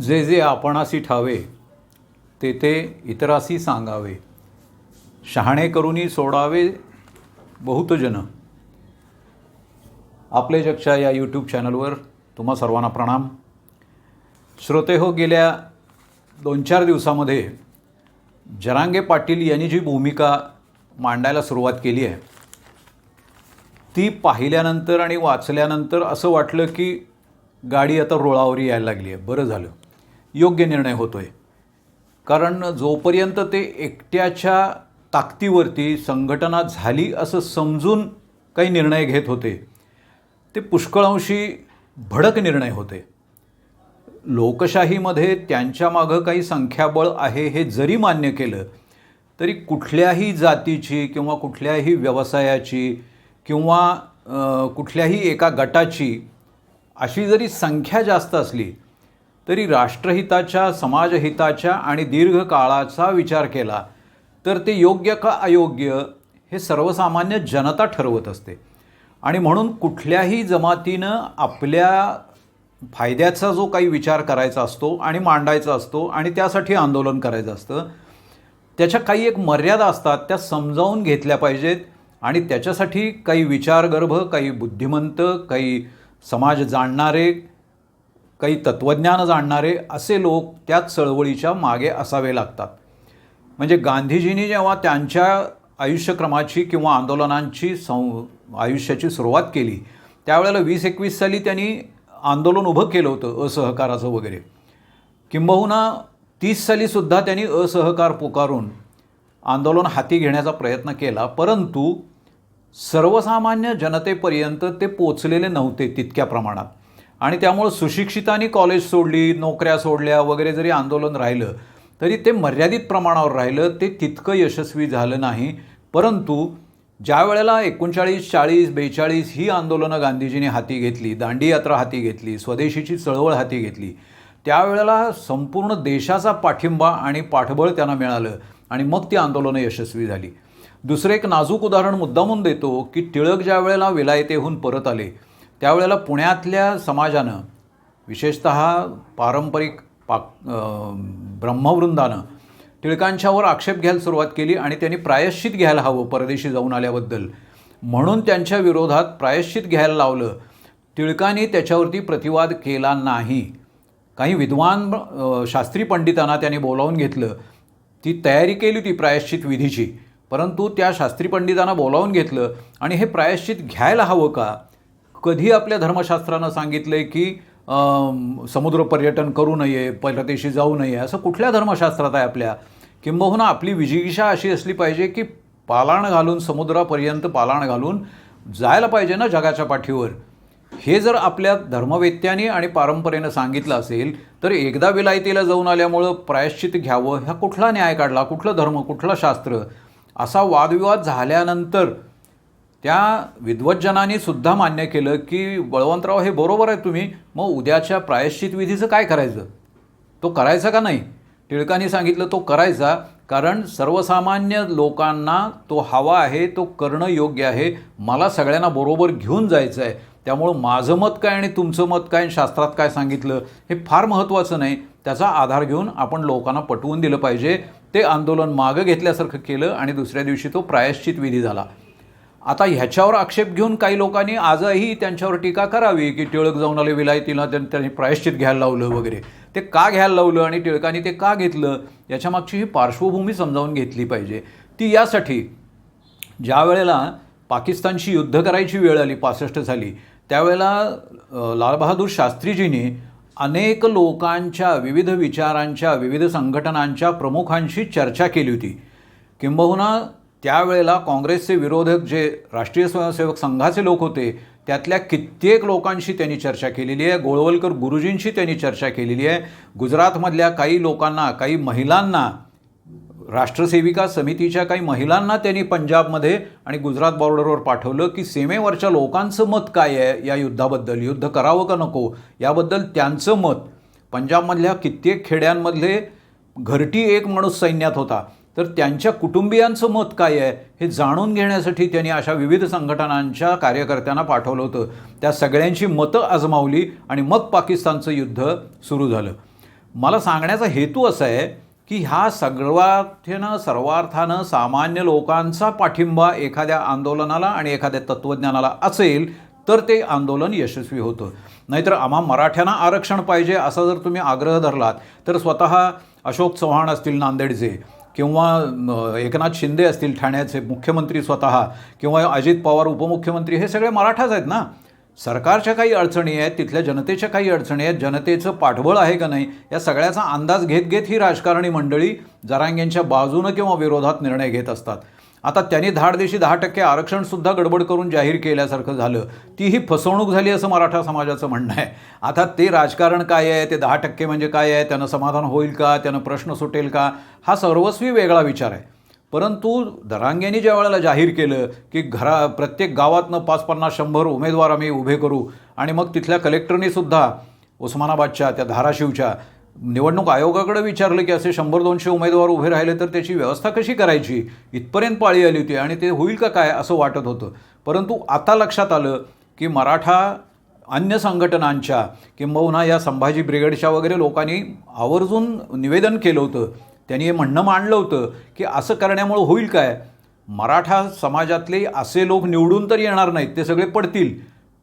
जे जे आपणासी ठावे ते ते इतरासी सांगावे. शहाणे करूनी सोडावे बहुत जन. आपले जगच्या या यूट्यूब चॅनलवर तुम्हा सर्वांना प्रणाम. श्रोते हो गेल्या दोन चार दिवसामध्ये जरांगे पाटील यांनी जी भूमिका मांडायला सुरुवात केली आहे ती पाहिल्यानंतर आणि वाचल्यानंतर असं वाटलं की गाडी आता रुळावर यायला लागली आहे. बरं झालं. योग्य निर्णय होतो आहे कारण जोपर्यंत ते एकट्याच्या ताकदीवरती संघटना झाली असं समजून काही निर्णय घेत होते ते पुष्कळांशी भडक निर्णय होते. लोकशाहीमध्ये त्यांच्या मागं काही संख्याबळ आहे हे जरी मान्य केलं तरी कुठल्याही जातीची किंवा कुठल्याही व्यवसायाची किंवा कुठल्याही एका गटाची अशी जरी संख्या जास्त असली तरी राष्ट्रहिताच्या समाजहिताच्या आणि दीर्घकाळाचा विचार केला तर ते योग्य का अयोग्य हे सर्वसामान्य जनता ठरवत असते. आणि म्हणून कुठल्याही जमातीनं आपल्या फायद्याचा जो काही विचार करायचा असतो आणि मांडायचा असतो आणि त्यासाठी आंदोलन करायचं असतं त्याच्या काही एक मर्यादा असतात त्या समजावून घेतल्या पाहिजेत आणि त्याच्यासाठी काही विचारगर्भ काही बुद्धिमंत काही समाज जाणणारे काही तत्त्वज्ञान जाणणारे असे लोक त्याच चळवळीच्या मागे असावे लागतात. म्हणजे गांधीजींनी जेव्हा त्यांच्या आयुष्यक्रमाची किंवा आंदोलनांची सं आयुष्याची सुरुवात केली त्यावेळेला वीस एकवीस साली त्यांनी आंदोलन उभं केलं होतं असहकाराचं वगैरे. किंबहुना तीस सालीसुद्धा त्यांनी असहकार पुकारून आंदोलन हाती घेण्याचा प्रयत्न केला परंतु सर्वसामान्य जनतेपर्यंत ते पोचलेले नव्हते तितक्या प्रमाणात. आणि त्यामुळं सुशिक्षितांनी कॉलेज सोडली नोकऱ्या सोडल्या वगैरे जरी आंदोलन राहिलं तरी ते मर्यादित प्रमाणावर राहिलं ते तितकं यशस्वी झालं नाही. परंतु ज्या वेळेला एकोणचाळीस चाळीस बेचाळीस ही आंदोलनं गांधीजींनी हाती घेतली दांडी यात्रा हाती घेतली स्वदेशीची चळवळ हाती घेतली त्यावेळेला संपूर्ण देशाचा पाठिंबा आणि पाठबळ त्यांना मिळालं आणि मग ती आंदोलनं यशस्वी झाली. दुसरं एक नाजूक उदाहरण मुद्दामून देतो की टिळक ज्या वेळेला विलायतेहून परत आले त्यावेळेला पुण्यातल्या समाजानं विशेषत पारंपरिक पाक ब्रह्मवृंदानं टिळकांच्यावर आक्षेप घ्यायला सुरुवात केली आणि त्यांनी प्रायश्चित घ्यायला हवं परदेशी जाऊन आल्याबद्दल. म्हणून त्यांच्या विरोधात प्रायश्चित घ्यायला लावलं. टिळकांनी त्याच्यावरती प्रतिवाद केला नाही. काही विद्वान शास्त्री पंडितांना त्यांनी बोलावून घेतलं. ती तयारी केली होती प्रायश्चित विधीची. परंतु त्या शास्त्री पंडितांना बोलावून घेतलं आणि हे प्रायश्चित घ्यायला हवं का? कधी आपल्या धर्मशास्त्रानं सांगितलं आहे की समुद्र पर्यटन करू नये परदेशी जाऊ नये असं कुठल्या धर्मशास्त्रात आहे आपल्या? किंबहुना आपली विजिगिषा अशी असली पाहिजे की पालाण घालून समुद्रापर्यंत पालाण घालून जायला पाहिजे ना जगाच्या पाठीवर. हे जर आपल्या धर्मवेत्याने आणि पारंपरेनं सांगितलं असेल तर एकदा विलायतीला जाऊन आल्यामुळं प्रायश्चित घ्यावं ह्या कुठला न्याय काढला कुठलं धर्म कुठलं शास्त्र? असा वादविवाद झाल्यानंतर त्या विद्वज्जनांनी सुद्धा मान्य केलं की बळवंतराव हे बरोबर आहे तुम्ही मग उद्याच्या प्रायश्चित विधीचं काय करायचं? तो करायचा का नाही? टिळकांनी सांगितलं तो करायचा कारण सर्वसामान्य लोकांना तो हवा आहे तो करणं योग्य आहे मला सगळ्यांना बरोबर घेऊन जायचं आहे. त्यामुळं माझं मत काय आणि तुमचं मत काय आणि शास्त्रात काय सांगितलं हे फार महत्त्वाचं नाही. त्याचा आधार घेऊन आपण लोकांना पटवून दिलं पाहिजे. ते आंदोलन मागं घेतल्यासारखं केलं आणि दुसऱ्या दिवशी तो प्रायश्चित विधी झाला. आता ह्याच्यावर आक्षेप घेऊन काही लोकांनी आजही त्यांच्यावर टीका करावी की टिळक जाऊन आले विलायतीला त्यांनी प्रायश्चित घ्यायला लावलं वगैरे. ते का घ्यायला लावलं आणि टिळकांनी ते का घेतलं? याच्यामागची ही पार्श्वभूमी समजावून घेतली पाहिजे. ती यासाठी ज्या वेळेला पाकिस्तानशी युद्ध करायची वेळ आली पासष्ट साली त्यावेळेला लालबहादूर शास्त्रीजींनी अनेक लोकांच्या विविध विचारांच्या विविध संघटनांच्या प्रमुखांशी चर्चा केली होती. किंबहुना त्यावेळेला काँग्रेसचे विरोधक जे राष्ट्रीय स्वयंसेवक संघाचे लोक होते त्यातल्या कित्येक लोकांशी त्यांनी चर्चा केलेली आहे. गोळवलकर गुरुजींशी त्यांनी चर्चा केलेली आहे. गुजरातमधल्या काही लोकांना काही महिलांना राष्ट्रसेविका समितीच्या काही महिलांना त्यांनी पंजाबमध्ये आणि गुजरात बॉर्डरवर पाठवलं की सीमेवरच्या लोकांचं मत काय आहे या युद्धाबद्दल? युद्ध करावं का नको? याबद्दल त्यांचं मत. पंजाबमधल्या कित्येक खेड्यांमधले घरटी एक माणूस सैन्यात होता. तर त्यांच्या कुटुंबियांचं मत काय आहे हे जाणून घेण्यासाठी त्यांनी अशा विविध संघटनांच्या कार्यकर्त्यांना पाठवलं होतं. त्या सगळ्यांची मतं आजमावली आणि मग पाकिस्तानचं युद्ध सुरू झालं. मला सांगण्याचा हेतू असा आहे की ह्या सर्वार्थेनं सर्वार्थानं सामान्य लोकांचा पाठिंबा एखाद्या आंदोलनाला आणि एखाद्या तत्त्वज्ञानाला असेल तर ते आंदोलन यशस्वी होतं. नाहीतर आम्हा मराठ्यांना आरक्षण पाहिजे असा जर तुम्ही आग्रह धरलात तर स्वतः अशोक चव्हाण असतील नांदेडचे किंवा एकनाथ शिंदे असतील ठाण्याचे मुख्यमंत्री स्वतः किंवा अजित पवार उपमुख्यमंत्री हे सगळे मराठाच आहेत ना? सरकारच्या काही अडचणी आहेत तिथल्या जनतेच्या काही अडचणी आहेत जनतेचं पाठबळ आहे का नाही या सगळ्याचा अंदाज घेत घेत ही राजकारणी मंडळी जरांगेंच्या बाजूनं किंवा विरोधात निर्णय घेत असतात. आता त्यांनी धाडदेशी दहा टक्के आरक्षणसुद्धा गडबड करून जाहीर केल्यासारखं झालं. ती ही फसवणूक झाली असं मराठा समाजाचं म्हणणं आहे. आता ते राजकारण काय आहे? ते दहा टक्के म्हणजे काय आहे? त्यानं समाधान होईल का? त्यानं प्रश्न सुटेल का? हा सर्वस्वी वेगळा विचार आहे. परंतु दरांग्यांनी ज्या वेळेला जाहीर केलं की घरा प्रत्येक गावातनं पाच पन्नास शंभर उमेदवार आम्ही उभे करू आणि मग तिथल्या कलेक्टरनीसुद्धा उस्मानाबादच्या त्या धाराशिवच्या निवडणूक आयोगाकडे विचारलं की असे शंभर दोनशे उमेदवार उभे राहिले तर त्याची व्यवस्था कशी करायची? इथपर्यंत पाळी आली होती आणि ते होईल का काय असं वाटत होतं. परंतु आता लक्षात आलं की मराठा अन्य संघटनांच्या किंबहुना या संभाजी ब्रिगेडच्या वगैरे लोकांनी आवर्जून निवेदन केलं होतं. त्यांनी हे म्हणणं मांडलं होतं की असं करण्यामुळं होईल काय? मराठा समाजातले असे लोक निवडून तर येणार नाहीत ते सगळे पडतील.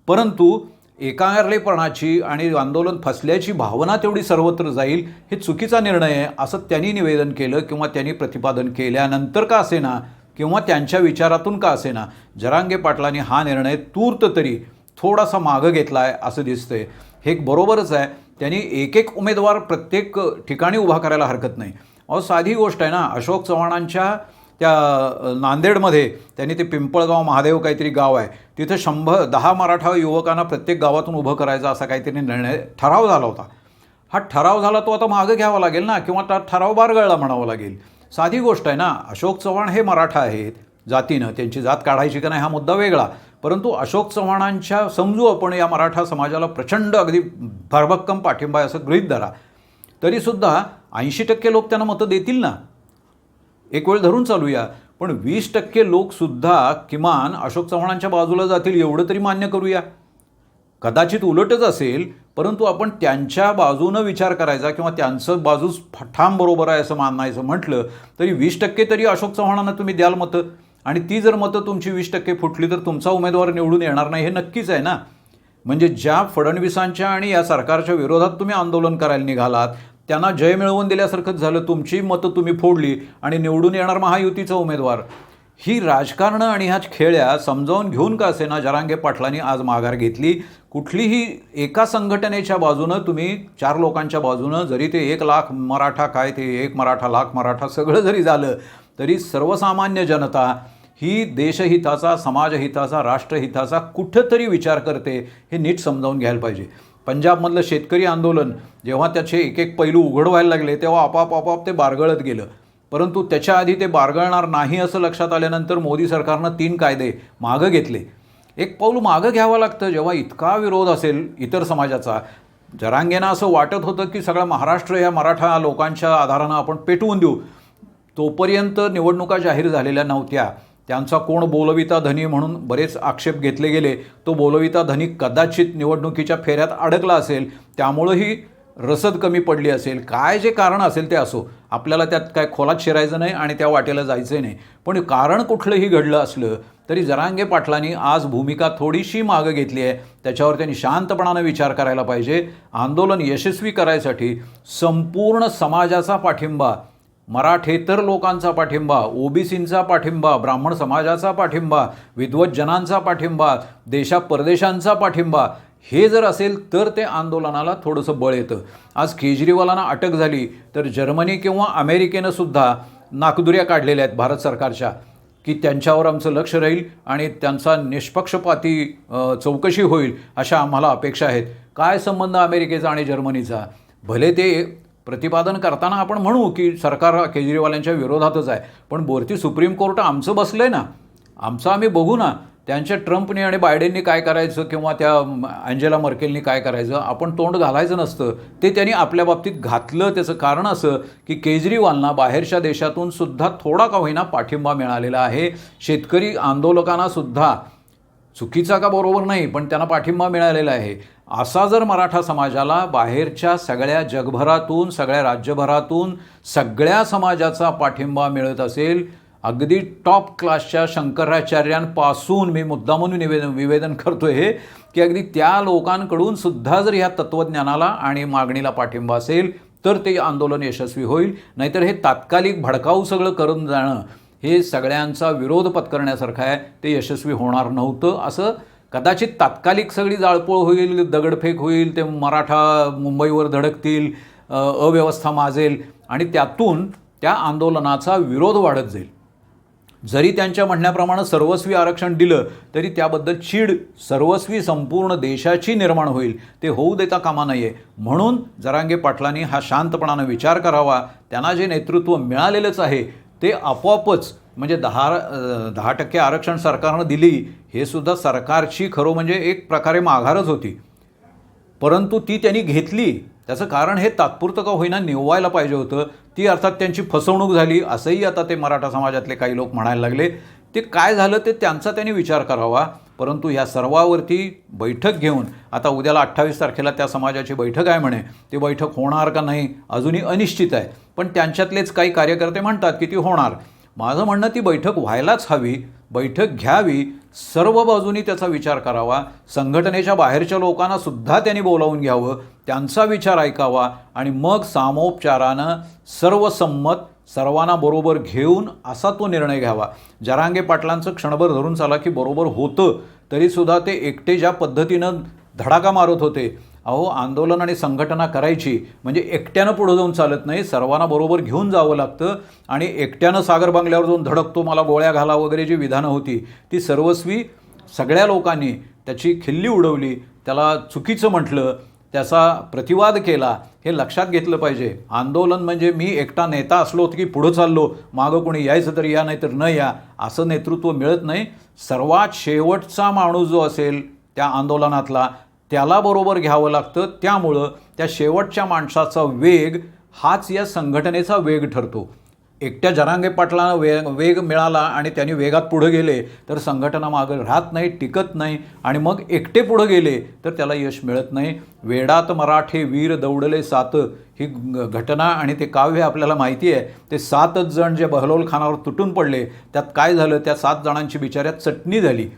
परंतु एकांगरलेपणाची आणि आंदोलन फसल्याची भावना तेवढी सर्वत्र जाईल हे चुकीचा निर्णय आहे असं त्यांनी निवेदन केलं किंवा त्यांनी प्रतिपादन केल्यानंतर का असेना किंवा त्यांच्या विचारातून का असेना? जरांगे पाटलांनी हा निर्णय तूर्त तरी थोडासा मागं घेतला आहे असं दिसतंय. हे बरोबरच आहे. त्यांनी एक एक उमेदवार प्रत्येक ठिकाणी उभा करायला हरकत नाही. अहो साधी गोष्ट आहे ना अशोक चव्हाणांच्या त्या नांदेडमध्ये त्यांनी ते पिंपळगाव महादेव काहीतरी गाव आहे. तिथं शंभर दहा मराठा युवकांना प्रत्येक गावातून उभं करायचं असा काहीतरी निर्णय ठराव झाला होता. हा ठराव झाला तो आता मागं घ्यावा लागेल ना किंवा त्या ठराव बारगळला म्हणावं लागेल. साधी गोष्ट आहे ना अशोक चव्हाण हे मराठा आहेत जातीनं त्यांची जात काढायची का नाही हा मुद्दा वेगळा. परंतु अशोक चव्हाणांच्या समजू आपण या मराठा समाजाला प्रचंड अगदी भरभक्कम पाठिंबा आहे असं गृहीत धरा. तरीसुद्धा ऐंशी टक्के लोक त्यांना मतं देतील ना? एक वेळ धरून चालूया. पण वीस टक्के लोकसुद्धा किमान अशोक चव्हाणांच्या बाजूला जातील एवढं तरी मान्य करूया. कदाचित उलटच असेल परंतु आपण त्यांच्या बाजूनं विचार करायचा किंवा त्यांचं बाजूच ठाम बरोबर आहे असं मानायचं म्हटलं तरी वीस टक्के तरी अशोक चव्हाणांना तुम्ही द्याल मतं. आणि ती जर मतं तुमची वीस टक्के फुटली तर तुमचा उमेदवार निवडून येणार नाही हे नक्कीच आहे ना. म्हणजे ज्या फडणवीसांच्या आणि या सरकारच्या विरोधात तुम्ही आंदोलन करायला निघालात त्यांना जय मिळवून दिल्यासारखंच झालं तुमची मतं तुम्ही फोडली आणि निवडून येणार महायुतीचा उमेदवार. ही राजकारणं आणि ह्या खेळ्या समजावून घेऊन का असेना जरांगे पाटलांनी आज माघार घेतली? कुठलीही एका संघटनेच्या बाजूनं तुम्ही चार लोकांच्या बाजूनं जरी ते एक लाख मराठा काय ते एक मराठा लाख मराठा सगळं जरी झालं तरी सर्वसामान्य जनता ही देशहिताचा समाजहिताचा राष्ट्रहिताचा कुठंतरी विचार करते हे नीट समजावून घ्यायला पाहिजे. पंजाबमधलं शेतकरी आंदोलन जेव्हा त्याचे एक एक पैलू उघड व्हायला लागले तेव्हा आपाप आपाप ते बारगळत गेलं. परंतु त्याच्या आधी ते बारगळणार नाही असं लक्षात आल्यानंतर मोदी सरकारनं तीन कायदे मागं घेतले. एक पाऊल मागं घ्यावं लागतं जेव्हा इतका विरोध असेल इतर समाजाचा. जरांगेना असं वाटत होतं की सगळा महाराष्ट्र या मराठा लोकांच्या आधारानं आपण पेटवून देऊ. तोपर्यंत निवडणुका जाहीर झालेल्या नव्हत्या. त्यांचा कोण बोलविता धनी म्हणून बरेच आक्षेप घेतले गेले. तो बोलविता धनी कदाचित निवडणुकीच्या फेऱ्यात अडकला असेल. त्यामुळंही रसद कमी पडली असेल. काय जे कारण असेल ते असो. आपल्याला त्यात काय खोलात शिरायचं नाही आणि त्या वाटेला जायचं नाही. पण कारण कुठलंही घडलं असलं तरी जरांगे पाटलांनी आज भूमिका थोडीशी मागं घेतली आहे. त्याच्यावर त्यांनी शांतपणानं विचार करायला पाहिजे. आंदोलन यशस्वी करायसाठी संपूर्ण समाजाचा पाठिंबा मराठेतर लोकांचा पाठिंबा ओबीसींचा पाठिंबा ब्राह्मण समाजाचा पाठिंबा विद्वज्जनांचा पाठिंबा देशा परदेशांचा पाठिंबा हे जर असेल तर ते आंदोलनाला थोडंसं बळ येतं. आज केजरीवालांना अटक झाली तर जर्मनी किंवा अमेरिकेनं सुद्धा नाकदुऱ्या काढलेल्या आहेत भारत सरकारच्या की त्यांच्यावर आमचं लक्ष राहील आणि त्यांचा निष्पक्षपाती चौकशी होईल अशा आम्हाला अपेक्षा आहेत. काय संबंध अमेरिकेचा आणि जर्मनीचा? भले ते प्रतिपादन करताना आपण म्हणू की सरकार केजरीवालांच्या विरोधातच आहे. पण बोरती सुप्रीम कोर्ट आमचं बसलं आहे ना. आमचं आम्ही बघू ना. त्यांच्या ट्रम्पने आणि बायडेननी काय करायचं किंवा त्या अँजेला मर्केलनी काय करायचं आपण तोंड घालायचं नसतं. ते त्यांनी आपल्या बाबतीत घातलं त्याचं कारण असं की केजरीवालना बाहेरच्या देशातून सुद्धा थोडा का होईना पाठिंबा मिळालेला आहे. शेतकरी आंदोलकांना सुद्धा चुकीचा का बरोबर नाही पण त्यांना पाठिंबा मिळालेला आहे. असा जर मराठा समाजाला बाहेरच्या सगळ्या जगभरातून सगळ्या राज्यभरातून सगळ्या समाजाचा पाठिंबा मिळत असेल अगदी टॉप क्लासच्या शंकराचार्यांपासून मी मुद्दामून निवेदन निवेदन करतो हे की अगदी त्या लोकांकडून सुद्धा जर ह्या तत्त्वज्ञानाला आणि मागणीला पाठिंबा असेल तर ते आंदोलन यशस्वी होईल. नाहीतर हे तात्कालिक भडकाऊ सगळं करून जाणं हे सगळ्यांचा विरोध पत्करण्यासारखं आहे ते यशस्वी होणार नव्हतं असं कदाचित तात्कालिक सगळी जाळपोळ होईल दगडफेक होईल ते मराठा मुंबईवर धडकतील अव्यवस्था माजेल आणि त्यातून त्या आंदोलनाचा विरोध वाढत जाईल. जरी त्यांच्या म्हणण्याप्रमाणे सर्वस्वी आरक्षण दिलं तरी त्याबद्दल चीड सर्वस्वी संपूर्ण देशाची निर्माण होईल ते होऊ देता कामा नये. म्हणून जरांगे पाटलांनी हा शांतपणानं विचार करावा. त्यांना जे नेतृत्व मिळालेलंच आहे ते आपोआपच म्हणजे दहा दहा टक्के आरक्षण सरकारनं दिली हे सुद्धा सरकारची खरं म्हणजे एक प्रकारे माघारच होती. परंतु ती त्यांनी घेतली. त्याचं कारण हे तात्पुरतं का होईना निववायला पाहिजे होतं. ती अर्थात त्यांची फसवणूक झाली. असंही आता ते मराठा समाजातले काही लोक म्हणायला लागले. ते काय झालं ते त्यांचा त्यांनी विचार करावा. परंतु या सर्वावरती बैठक घेऊन आता उद्याला अठ्ठावीस तारखेला त्या समाजाची बैठक आहे म्हणे. ती बैठक होणार का नाही अजूनही अनिश्चित आहे. पण त्यांच्यातलेच काही कार्यकर्ते म्हणतात की ती होणार. माझं म्हणणं ती बैठक व्हायलाच हवी बैठक घ्यावी सर्व बाजूनी त्याचा विचार करावा संघटनेच्या बाहेरच्या लोकांना सुद्धा त्यांनी बोलावून घ्यावं त्यांचा विचार ऐकावा आणि मग सामोपचारानं सर्वसंमत सर्वांना बरोबर घेऊन असा तो निर्णय घ्यावा. जरांगे पाटलांचं क्षणभर धरून चाला की बरोबर होतं तरीसुद्धा ते एकटे ज्या पद्धतीनं धडाका मारत होते अहो आंदोलन आणि संघटना करायची म्हणजे एकट्यानं पुढं जाऊन चालत नाही सर्वांना बरोबर घेऊन जावं लागतं आणि एकट्यानं सागर बंगल्यावर जाऊन धडकतो मला गोळ्या घाला वगैरे जी विधानं होती ती सर्वस्वी सगळ्या लोकांनी त्याची खिल्ली उडवली त्याला चुकीचं म्हटलं त्याचा प्रतिवाद केला हे लक्षात घेतलं पाहिजे. आंदोलन म्हणजे मी एकटा नेता असलो की पुढं चाललो मागं कोणी यायचं तर या नाही तर न या असं नेतृत्व मिळत नाही. सर्वात शेवटचा माणूस जो असेल त्या आंदोलनातला त्याला बरोबर घ्यावं लागतं. त्यामुळं त्या शेवटच्या माणसाचा वेग हाच या संघटनेचा वेग ठरतो. एकट्या जरांगे पाटलांना वेग वेग मिळाला आणि त्यांनी वेगात पुढं गेले तर संघटना मागं राहत नाही टिकत नाही आणि मग एकटे पुढं गेले तर त्याला यश मिळत नाही. वेडात मराठे वीर दौडले सात. ही घटना आणि ते काव्य आपल्याला माहिती आहे. ते सातच जण जे बहलोल खानावर तुटून पडले त्यात काय झालं? त्या सात जणांची बिचाऱ्यात चटणी झाली.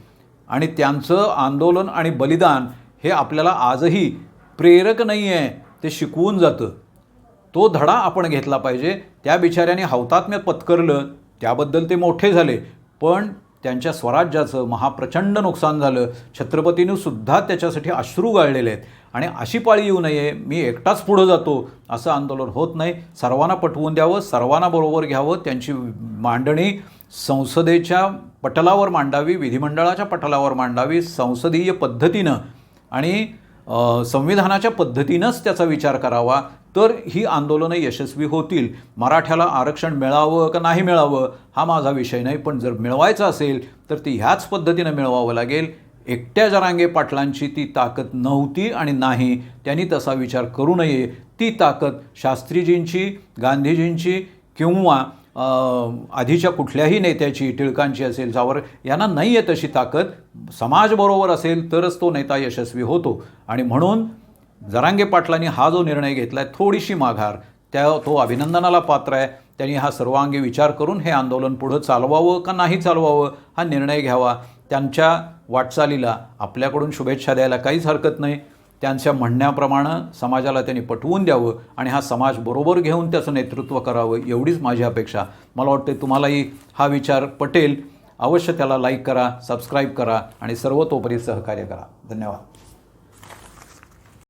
आणि त्यांचं आंदोलन आणि बलिदान हे आपल्याला आजही प्रेरक नाही आहे ते शिकवून जातं. तो धडा आपण घेतला पाहिजे. त्या बिचाऱ्याने हौतात्म्य पत्करलं त्याबद्दल ते मोठे झाले. पण त्यांच्या स्वराज्याचं महाप्रचंड नुकसान झालं. छत्रपतीनं सुद्धा त्याच्यासाठी अश्रू गाळलेले आहेत. आणि अशी पाळी येऊ नये मी एकटाच पुढं जातो असं आंदोलन होत नाही. सर्वांना पटवून द्यावं सर्वांना बरोबर घ्यावं त्यांची मांडणी संसदेच्या पटलावर मांडावी विधिमंडळाच्या पटलावर मांडावी संसदीय पद्धतीनं. आणि संविधानाच्या पद्धतीनंच त्याचा विचार करावा तर ही आंदोलनं यशस्वी होतील. मराठ्याला आरक्षण मिळावं का नाही मिळावं हा माझा विषय नाही पण जर मिळवायचं असेल तर ती ह्याच पद्धतीनं मिळवावं लागेल. एकट्या जरांगे पाटलांची ती ताकद नव्हती आणि नाही त्यांनी तसा विचार करू नये. ती ताकद शास्त्रीजींची गांधीजींची किंवा आधीच्या कुठल्याही नेत्याची टिळकांची असेल सावर यांना नाही आहे तशी ताकद. समाज बरोबर असेल तरच तो नेता यशस्वी होतो. आणि म्हणून जरांगे पाटलांनी हा जो निर्णय घेतला आहे थोडीशी माघार. त्या तो अभिनंदनाला पात्र आहे. त्यांनी हा सर्वांगी विचार करून हे आंदोलन पुढं चालवावं का नाही चालवावं हा निर्णय घ्यावा. त्यांच्या वाटचालीला आपल्याकडून शुभेच्छा द्यायला काहीच हरकत नाही. त्यांच्या म्हणण्याप्रमाणे समाजाला त्यांनी पटवून द्यावं आणि हा समाज बरोबर घेऊन त्याचं नेतृत्व करावं एवढीच माझी अपेक्षा. मला वाटते तुम्हालाही हा विचार पटेल. अवश्य त्याला लाईक करा सबस्क्राईब करा आणि सर्वतोपरी सहकार्य करा. धन्यवाद.